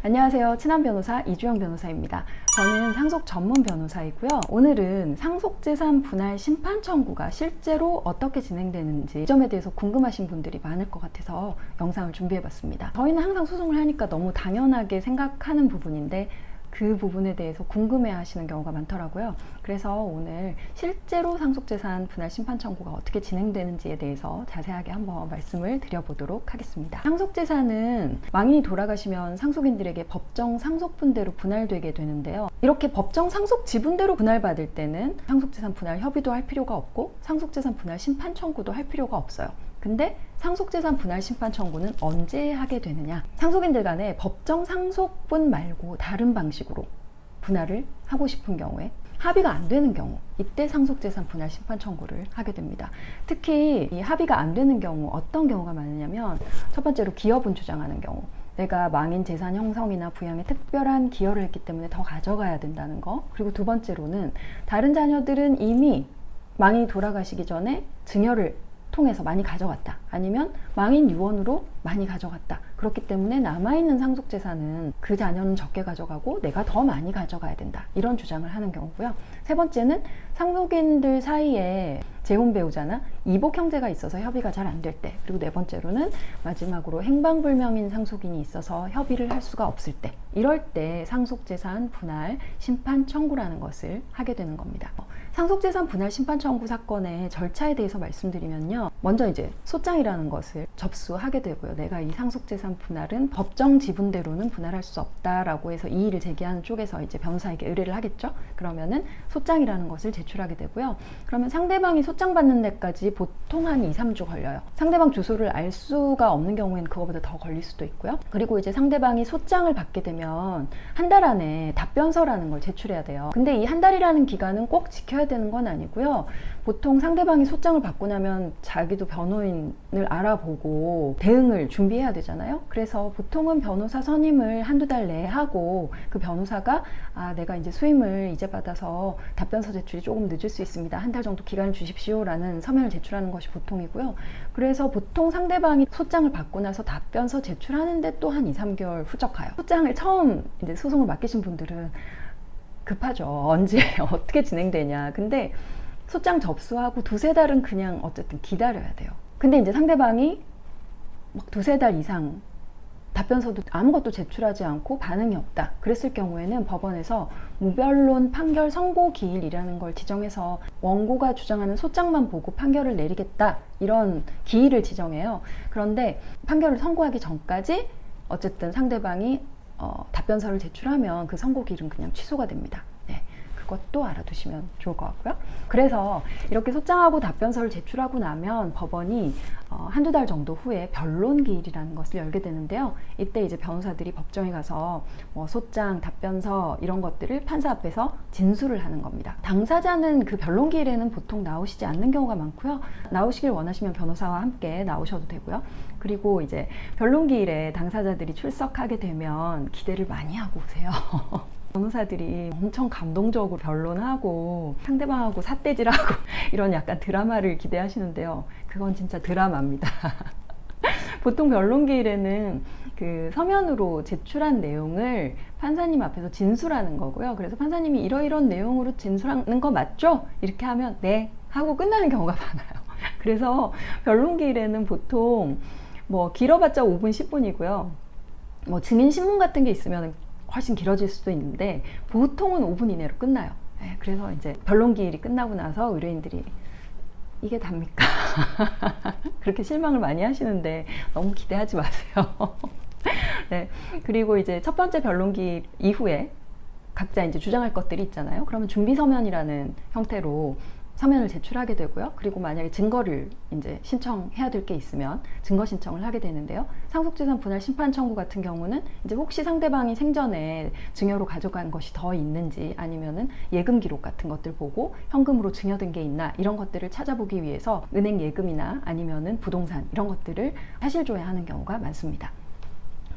안녕하세요. 친한 변호사 이주영 변호사입니다. 저는 상속 전문 변호사이고요. 오늘은 상속재산 분할 심판 청구가 실제로 어떻게 진행되는지 이 점에 대해서 궁금하신 분들이 많을 것 같아서 영상을 준비해봤습니다. 저희는 항상 소송을 하니까 너무 당연하게 생각하는 부분인데 그 부분에 대해서 궁금해 하시는 경우가 많더라고요. 그래서 오늘 실제로 상속재산 분할 심판 청구가 어떻게 진행되는지에 대해서 자세하게 한번 말씀을 드려보도록 하겠습니다. 상속재산은 망인이 돌아가시면 상속인들에게 법정 상속분대로 분할되게 되는데요. 이렇게 법정 상속 지분대로 분할받을 때는 상속재산 분할 협의도 할 필요가 없고 상속재산 분할 심판 청구도 할 필요가 없어요. 근데 상속재산 분할 심판 청구는 언제 하게 되느냐? 상속인들 간에 법정 상속분 말고 다른 방식으로 분할을 하고 싶은 경우에 합의가 안 되는 경우 이때 상속재산 분할 심판 청구를 하게 됩니다. 특히 이 합의가 안 되는 경우 어떤 경우가 많으냐면 첫 번째로 기여분 주장하는 경우 내가 망인 재산 형성이나 부양에 특별한 기여를 했기 때문에 더 가져가야 된다는 거 그리고 두 번째로는 다른 자녀들은 이미 망인이 돌아가시기 전에 증여를 통해서 많이 가져갔다. 아니면 망인 유언으로 많이 가져갔다. 그렇기 때문에 남아있는 상속재산은 그 자녀는 적게 가져가고 내가 더 많이 가져가야 된다. 이런 주장을 하는 경우고요. 세 번째는 상속인들 사이에 재혼 배우자나 이복 형제가 있어서 협의가 잘 안 될 때. 그리고 네 번째로는 마지막으로 행방불명인 상속인이 있어서 협의를 할 수가 없을 때. 이럴 때 상속재산 분할 심판 청구라는 것을 하게 되는 겁니다. 상속재산 분할 심판 청구 사건의 절차에 대해서 말씀드리면요. 먼저 이제 소장이라는 것을 접수하게 되고요. 내가 이 상속재산 분할은 법정 지분대로는 분할할 수 없다라고 해서 이의를 제기하는 쪽에서 이제 변호사에게 의뢰를 하겠죠. 그러면은 소장이라는 것을 제출하게 되고요. 그러면 상대방이 소장 받는 데까지 보통 한 2, 3주 걸려요. 상대방 주소를 알 수가 없는 경우에는 그거보다 더 걸릴 수도 있고요. 그리고 이제 상대방이 소장을 받게 되면 한 달 안에 답변서라는 걸 제출해야 돼요. 근데 이 한 달이라는 기간은 꼭 지켜야 되는 건 아니고요. 보통 상대방이 소장을 받고 나면 자기 도 변호인을 알아보고 대응을 준비해야 되잖아요. 그래서 보통은 변호사 선임을 한두 달 내에 하고 그 변호사가 아, 내가 이제 수임을 이제 받아서 답변서 제출이 조금 늦을 수 있습니다. 한 달 정도 기간을 주십시오라는 서면을 제출하는 것이 보통이고요. 그래서 보통 상대방이 소장을 받고 나서 답변서 제출하는데 또 한 2, 3개월 후적하요. 소장을 처음 이제 소송을 맡기신 분들은 급하죠. 언제 어떻게 진행되냐. 근데 소장 접수하고 두세 달은 그냥 어쨌든 기다려야 돼요. 근데 이제 상대방이 막 두세 달 이상 답변서도 아무것도 제출하지 않고 반응이 없다. 그랬을 경우에는 법원에서 무변론 판결 선고 기일이라는 걸 지정해서 원고가 주장하는 소장만 보고 판결을 내리겠다. 이런 기일을 지정해요. 그런데 판결을 선고하기 전까지 어쨌든 상대방이 어, 답변서를 제출하면 그 선고 기일은 그냥 취소가 됩니다. 네. 그것도 알아두시면 좋을 것 같고요. 그래서 이렇게 소장하고 답변서를 제출하고 나면 법원이 어, 한두 달 정도 후에 변론 기일이라는 것을 열게 되는데요. 이때 이제 변호사들이 법정에 가서 뭐 소장, 답변서 이런 것들을 판사 앞에서 진술을 하는 겁니다. 당사자는 그 변론 기일에는 보통 나오시지 않는 경우가 많고요. 나오시길 원하시면 변호사와 함께 나오셔도 되고요. 그리고 이제 변론 기일에 당사자들이 출석하게 되면 기대를 많이 하고 오세요. 변호사들이 엄청 감동적으로 변론하고 상대방하고 삿대질하고 이런 약간 드라마를 기대하시는데요. 그건 진짜 드라마입니다. 보통 변론 기일에는 그 서면으로 제출한 내용을 판사님 앞에서 진술하는 거고요. 그래서 판사님이 이러이런 내용으로 진술하는 거 맞죠? 이렇게 하면 네 하고 끝나는 경우가 많아요. 그래서 변론 기일에는 보통 뭐 길어봤자 5분 10분이고요. 뭐 증인 신문 같은 게 있으면 훨씬 길어질 수도 있는데 보통은 5분 이내로 끝나요. 네, 그래서 이제 변론기일이 끝나고 나서 의뢰인들이 이게 답니까? 그렇게 실망을 많이 하시는데 너무 기대하지 마세요. 네, 그리고 이제 첫 번째 변론기 이후에 각자 이제 주장할 것들이 있잖아요. 그러면 준비 서면이라는 형태로 서면을 제출하게 되고요. 그리고 만약에 증거를 이제 신청해야 될 게 있으면 증거 신청을 하게 되는데요. 상속재산 분할 심판 청구 같은 경우는 이제 혹시 상대방이 생전에 증여로 가져간 것이 더 있는지 아니면은 예금 기록 같은 것들 보고 현금으로 증여된 게 있나 이런 것들을 찾아보기 위해서 은행 예금이나 아니면은 부동산 이런 것들을 사실 조회하는 경우가 많습니다.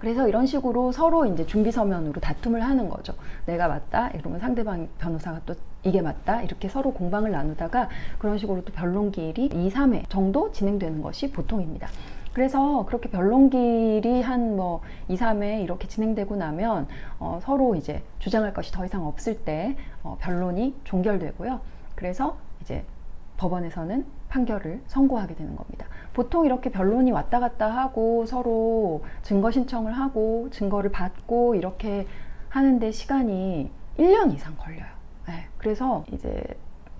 그래서 이런 식으로 서로 이제 준비 서면으로 다툼을 하는 거죠. 내가 맞다 이러면 상대방 변호사가 또 이게 맞다 이렇게 서로 공방을 나누다가 그런 식으로 또 변론 기일이 2, 3회 정도 진행되는 것이 보통입니다. 그래서 그렇게 변론길이 한 뭐 2, 3회 이렇게 진행되고 나면 어, 서로 이제 주장할 것이 더 이상 없을 때 어, 변론이 종결되고요. 그래서 이제 법원에서는 판결을 선고하게 되는 겁니다. 보통 이렇게 변론이 왔다 갔다 하고 서로 증거 신청을 하고 증거를 받고 이렇게 하는데 시간이 1년 이상 걸려요. 네, 그래서 이제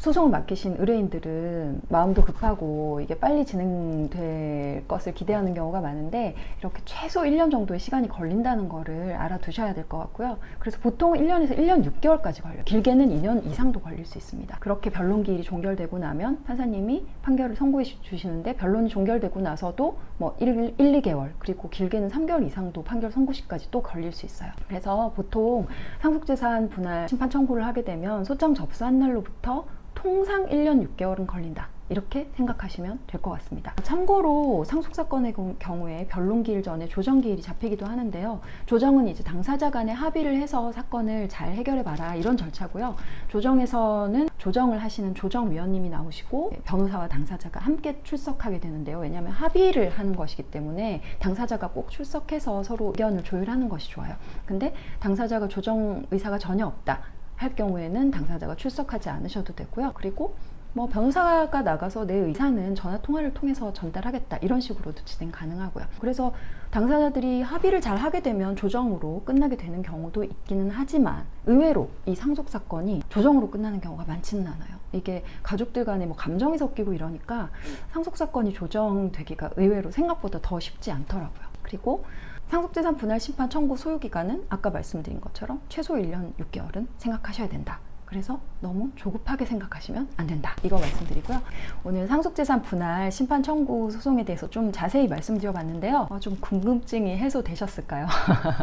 소송을 맡기신 의뢰인들은 마음도 급하고 이게 빨리 진행될 것을 기대하는 경우가 많은데 이렇게 최소 1년 정도의 시간이 걸린다는 거를 알아두셔야 될 것 같고요. 그래서 보통 1년에서 1년 6개월까지 걸려요. 길게는 2년 이상도 걸릴 수 있습니다. 그렇게 변론 기일이 종결되고 나면 판사님이 판결을 선고해 주시는데 변론이 종결되고 나서도 뭐 1, 1 2개월 그리고 길게는 3개월 이상도 판결 선고시까지 또 걸릴 수 있어요. 그래서 보통 상속재산 분할 심판 청구를 하게 되면 소장 접수한 날로부터 통상 1년 6개월은 걸린다. 이렇게 생각하시면 될 것 같습니다. 참고로 상속 사건의 경우에 변론기일 전에 조정기일이 잡히기도 하는데요. 조정은 이제 당사자 간에 합의를 해서 사건을 잘 해결해 봐라 이런 절차고요. 조정에서는 조정을 하시는 조정위원님이 나오시고 변호사와 당사자가 함께 출석하게 되는데요. 왜냐하면 합의를 하는 것이기 때문에 당사자가 꼭 출석해서 서로 의견을 조율하는 것이 좋아요. 근데 당사자가 조정 의사가 전혀 없다. 할 경우에는 당사자가 출석하지 않으셔도 되고요. 그리고 뭐 변호사가 나가서 내 의사는 전화 통화를 통해서 전달하겠다 이런 식으로도 진행 가능하고요. 그래서 당사자들이 합의를 잘 하게 되면 조정으로 끝나게 되는 경우도 있기는 하지만 의외로 이 상속 사건이 조정으로 끝나는 경우가 많지는 않아요. 이게 가족들 간에 뭐 감정이 섞이고 이러니까 상속 사건이 조정되기가 의외로 생각보다 더 쉽지 않더라고요. 그리고 상속재산 분할 심판 청구 소요 기간은 아까 말씀드린 것처럼 최소 1년 6개월은 생각하셔야 된다. 그래서 너무 조급하게 생각하시면 안 된다. 이거 말씀드리고요. 오늘 상속재산 분할 심판 청구 소송에 대해서 좀 자세히 말씀드려 봤는데요. 어, 좀 궁금증이 해소되셨을까요?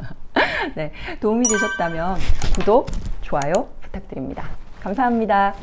네, 도움이 되셨다면 구독, 좋아요 부탁드립니다. 감사합니다.